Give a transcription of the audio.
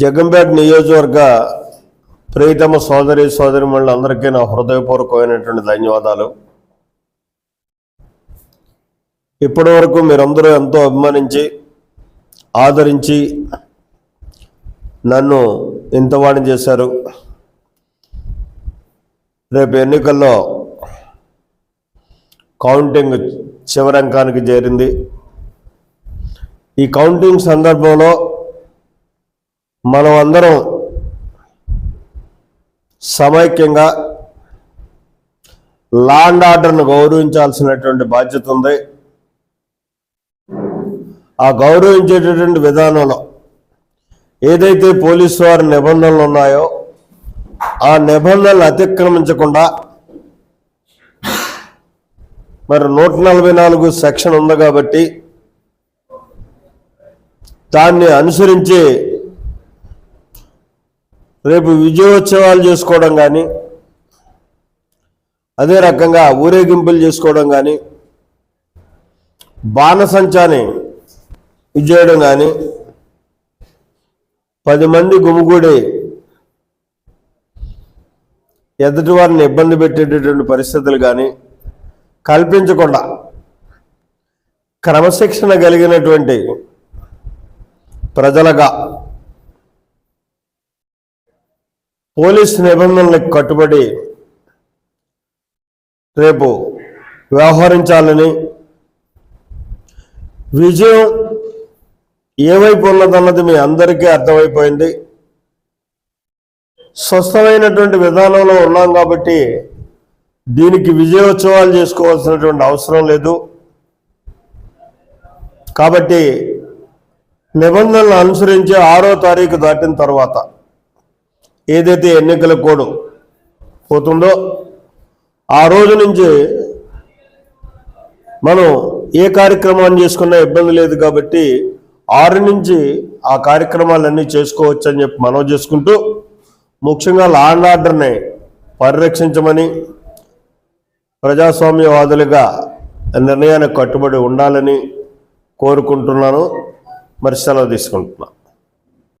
జగంపేట నియోజకవర్గ ప్రియతమ సోదరి సోదరి అందరికీ నా హృదయపూర్వకమైనటువంటి ధన్యవాదాలు. ఇప్పటి వరకు మీరందరూ ఎంతో అభిమానించి ఆదరించి నన్ను ఇంతవాణి చేశారు. రేపు ఎన్నికల్లో కౌంటింగ్ చివరంకానికి చేరింది. ఈ కౌంటింగ్ సందర్భంలో మనం అందరం సమైక్యంగా లాండ్ ఆర్డర్ను గౌరవించాల్సినటువంటి బాధ్యత ఉంది. ఆ గౌరవించేటటువంటి విధానంలో ఏదైతే పోలీసు వారి నిబంధనలు ఉన్నాయో ఆ నిబంధనలు అతిక్రమించకుండా మరి నూట నలభై నాలుగు సెక్షన్ ఉంది కాబట్టి దాన్ని అనుసరించి రేపు విజయోత్సవాలు చేసుకోవడం కానీ అదే రకంగా ఊరేగింపులు చేసుకోవడం కానీ బాణసంచాని ఇది చేయడం కానీ పది మంది గుమిగూడి ఎదుటి వారిని ఇబ్బంది పెట్టేటటువంటి పరిస్థితులు కానీ కల్పించకుండా క్రమశిక్షణ కలిగినటువంటి ప్రజలుగా పోలీస్ నిబంధనలకు కట్టుబడి రేపు వ్యవహరించాలని విజయం ఏవైపు ఉన్నదన్నది మీ అందరికీ అర్థమైపోయింది. స్వస్థమైనటువంటి విధానంలో ఉన్నాం కాబట్టి దీనికి విజయోత్సవాలు చేసుకోవాల్సినటువంటి అవసరం లేదు. కాబట్టి నిబంధనలు అనుసరించి ఆరో తారీఖు దాటిన తర్వాత ఏదైతే ఎన్నికల కోడ్ పోతుందో ఆ రోజు నుంచి మనం ఏ కార్యక్రమాన్ని చేసుకున్నా ఇబ్బంది లేదు కాబట్టి ఆరు నుంచి ఆ కార్యక్రమాలన్నీ చేసుకోవచ్చు అని చెప్పి మనం చేసుకుంటూ ముఖ్యంగా లా అండ్ ఆర్డర్ని పరిరక్షించమని ప్రజాస్వామ్యవాదులుగా నిర్ణయానికి కట్టుబడి ఉండాలని కోరుకుంటున్నాను. మరి సెలవు తీసుకుంటున్నాను